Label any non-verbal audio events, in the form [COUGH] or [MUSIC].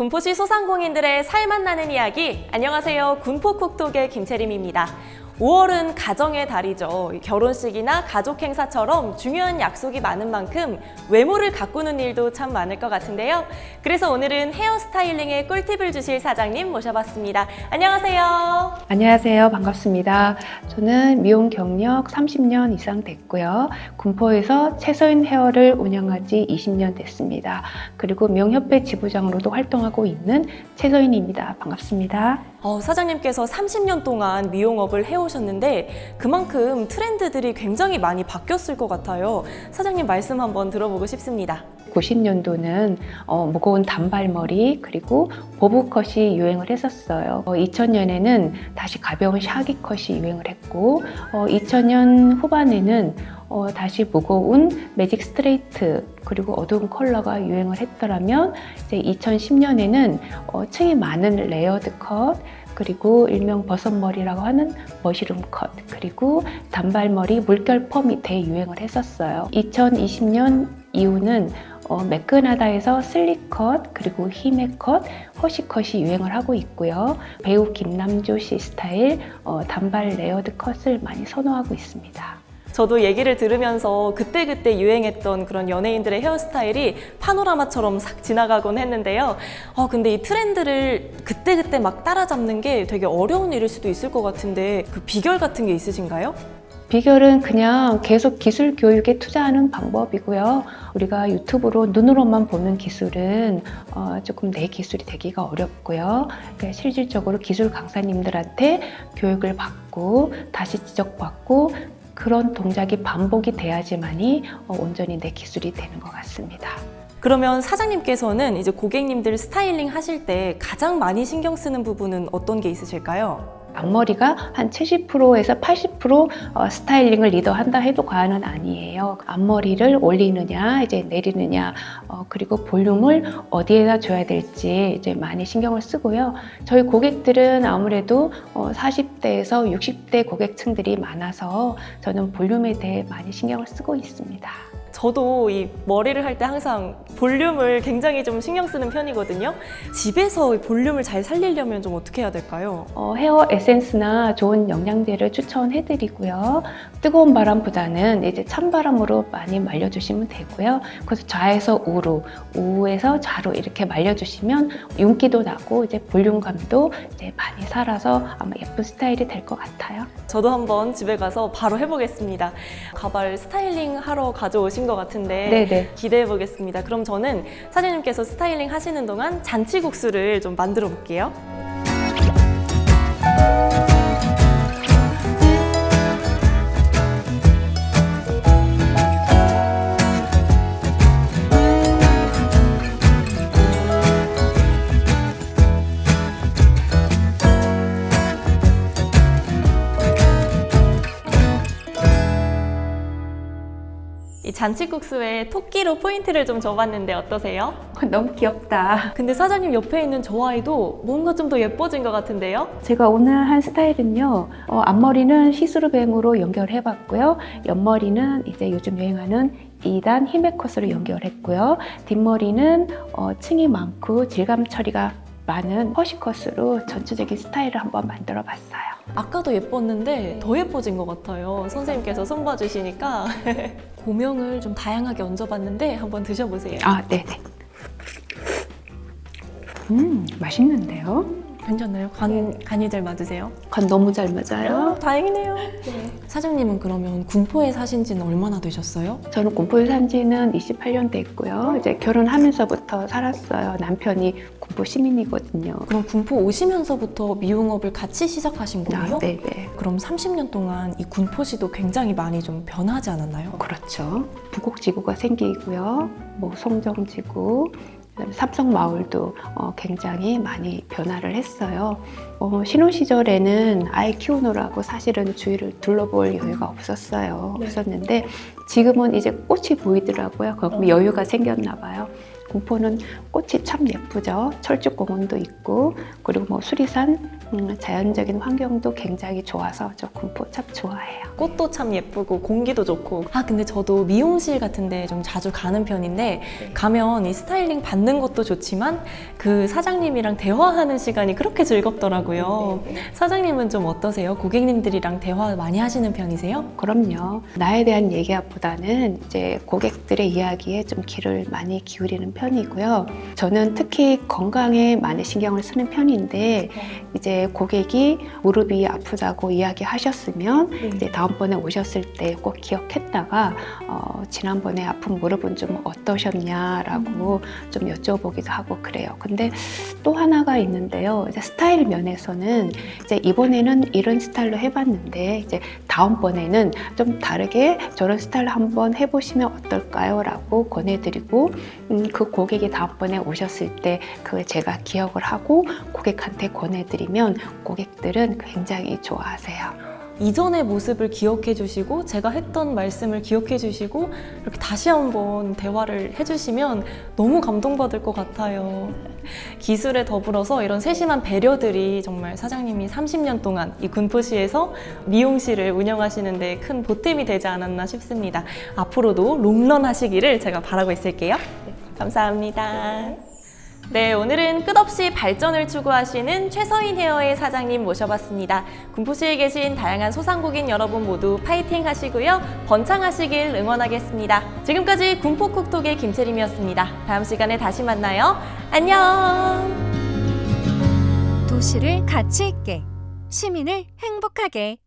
군포시 소상공인들의 살맛 나는 이야기. 안녕하세요. 군포쿡톡의 김채림입니다. 5월은 가정의 달이죠. 결혼식이나 가족 행사처럼 중요한 약속이 많은 만큼 외모를 가꾸는 일도 참 많을 것 같은데요. 그래서 오늘은 헤어스타일링의 꿀팁을 주실 사장님 모셔봤습니다. 안녕하세요. 안녕하세요. 반갑습니다. 저는 미용 경력 30년 이상 됐고요. 군포에서 최서인 헤어를 운영한 지 20년 됐습니다. 그리고 미용협회 지부장으로도 활동하고 있는 최서인입니다. 반갑습니다. 어, 사장님께서 30년 동안 미용업을 해오셨는데 그만큼 트렌드들이 굉장히 많이 바뀌었을 것 같아요. 사장님 말씀 한번 들어보고 싶습니다. 90년도는 어, 무거운 단발머리 그리고 보브컷이 유행을 했었어요. 2000년에는 다시 가벼운 샤기컷이 유행을 했고 2000년 후반에는 어, 다시 무거운 매직 스트레이트 그리고 어두운 컬러가 유행을 했더라면 이제 2010년에는 어, 층이 많은 레이어드 컷 그리고 일명 버섯머리라고 하는 머시룸 컷 그리고 단발머리 물결 펌이 대유행을 했었어요. 2020년 이후는 어, 매끈하다에서 슬릭컷 그리고 히메컷, 허쉬컷이 유행을 하고 있고요. 배우 김남조 씨 스타일 어, 단발 레어드 컷을 많이 선호하고 있습니다. 저도 얘기를 들으면서 그때그때 유행했던 그런 연예인들의 헤어스타일이 파노라마처럼 싹 지나가곤 했는데요. 어, 근데 이 트렌드를 그때그때 막 따라잡는 게 되게 어려운 일일 수도 있을 것 같은데 그 비결 같은 게 있으신가요? 비결은 그냥 계속 기술 교육에 투자하는 방법이고요. 우리가 유튜브로 눈으로만 보는 기술은 어, 조금 내 기술이 되기가 어렵고요. 그러니까 실질적으로 기술 강사님들한테 교육을 받고 다시 지적받고 그런 동작이 반복이 돼야지만이 어, 온전히 내 기술이 되는 것 같습니다. 그러면 사장님께서는 이제 고객님들 스타일링 하실 때 가장 많이 신경 쓰는 부분은 어떤 게 있으실까요? 앞머리가 한 70%에서 80% 어, 스타일링을 리더한다 해도 과언은 아니에요. 앞머리를 올리느냐, 이제 내리느냐, 어, 그리고 볼륨을 어디에다 줘야 될지 이제 많이 신경을 쓰고요. 저희 고객들은 아무래도 어, 40대에서 60대 고객층들이 많아서 저는 볼륨에 대해 많이 신경을 쓰고 있습니다. 저도 이 머리를 할 때 항상 볼륨을 굉장히 좀 신경 쓰는 편이거든요. 집에서 이 볼륨을 잘 살리려면 좀 어떻게 해야 될까요? 어, 헤어 에센스나 좋은 영양제를 추천해드리고요. 뜨거운 바람보다는 이제 찬바람으로 많이 말려주시면 되고요. 그래서 좌에서 우로, 우에서 좌로 이렇게 말려주시면 윤기도 나고 이제 볼륨감도 이제 많이 살아서 아마 예쁜 스타일이 될 것 같아요. 저도 한번 집에 가서 바로 해보겠습니다. 가발 스타일링 하러 가져오신 것 같은데 네네. 기대해 보겠습니다. 그럼 저는 사장님께서 스타일링 하시는 동안 잔치국수를 좀 만들어 볼게요. 잔치국수에 토끼로 포인트를 좀 줘봤는데 어떠세요? 너무 귀엽다. 근데 사장님 옆에 있는 저 아이도 뭔가 좀 더 예뻐진 것 같은데요? 제가 오늘 한 스타일은요, 어, 앞머리는 시스루뱅으로 연결해봤고요. 옆머리는 이제 요즘 유행하는 2단 히메컷으로 연결했고요. 뒷머리는 어, 층이 많고 질감 처리가 많은 허쉬컷으로 전체적인 스타일을 한번 만들어 봤어요. 아까도 예뻤는데 더 예뻐진 것 같아요. 선생님께서 손봐 주시니까 [LAUGHS] 고명을 좀 다양하게 얹어봤는데 한번 드셔보세요. 아, 네네. 음, 맛있는데요? 괜찮나요? 간, 간이 잘 맞으세요? 간 너무 잘 맞아요. 다행이네요. 사장님은 그러면 군포에 사신 지는 얼마나 되셨어요? 저는 군포에 산 지는 28년 됐고요. 이제 결혼하면서부터 살았어요. 남편이 군포 시민이거든요. 그럼 군포 오시면서부터 미용업을 같이 시작하신 거예요? 아, 네네. 그럼 30년 동안 이 군포시도 굉장히 많이 좀 변하지 않았나요? 그렇죠. 부곡지구가 생기고요. 뭐 송정지구, 삼성마을도 어, 굉장히 많이 변화를 했어요. 어, 신혼 시절에는 아이 키우느라고 사실은 주위를 둘러볼 여유가 없었어요. 네. 없었는데 지금은 이제 꽃이 보이더라고요. 그럼 여유가 생겼나 봐요. 군포는 꽃이 참 예쁘죠. 철쭉공원도 있고 그리고 뭐 수리산 음, 자연적인 환경도 굉장히 좋아서 저 군포 참 좋아해요. 꽃도 참 예쁘고 공기도 좋고 아 근데 저도 미용실 같은데 좀 자주 가는 편인데 가면 이 스타일링 받는 것도 좋지만 그 사장님이랑 대화하는 시간이 그렇게 즐겁더라고요. 사장님은 좀 어떠세요? 고객님들이랑 대화 많이 하시는 편이세요? 그럼요. 나에 대한 얘기보다는 이제 고객들의 이야기에 좀 귀를 많이 기울이는 편 이고요. 저는 특히 건강에 많이 신경을 쓰는 편인데 이제 고객이 무릎이 아프다고 이야기하셨으면 이제 다음번에 오셨을 때 꼭 기억했다가 어, 지난번에 아픈 무릎은 좀 어떠셨냐라고 좀 여쭤보기도 하고 그래요. 근데 또 하나가 있는데요. 이제 스타일 면에서는 이제 이번에는 이런 스타일로 해봤는데 이제 다음번에는 좀 다르게 저런 스타일 한번 해보시면 어떨까요?라고 권해드리고 음, 그 고객이 다음번에 오셨을 때 그걸 제가 기억을 하고 고객한테 권해드리면 고객들은 굉장히 좋아하세요. 이전의 모습을 기억해 주시고 제가 했던 말씀을 기억해 주시고 이렇게 다시 한번 대화를 해 주시면 너무 감동받을 것 같아요. [LAUGHS] 기술에 더불어서 이런 세심한 배려들이 정말 사장님이 30년 동안 이 군포시에서 미용실을 운영하시는 데 큰 보탬이 되지 않았나 싶습니다. 앞으로도 롱런 하시기를 제가 바라고 있을게요. 감사합니다. 네, 오늘은 끝없이 발전을 추구하시는 최서인 헤어의 사장님 모셔봤습니다. 군포시에 계신 다양한 소상공인 여러분 모두 파이팅 하시고요. 번창하시길 응원하겠습니다. 지금까지 군포쿡톡의 김채림이었습니다. 다음 시간에 다시 만나요. 안녕! 도시를 가치 있게 시민을 행복하게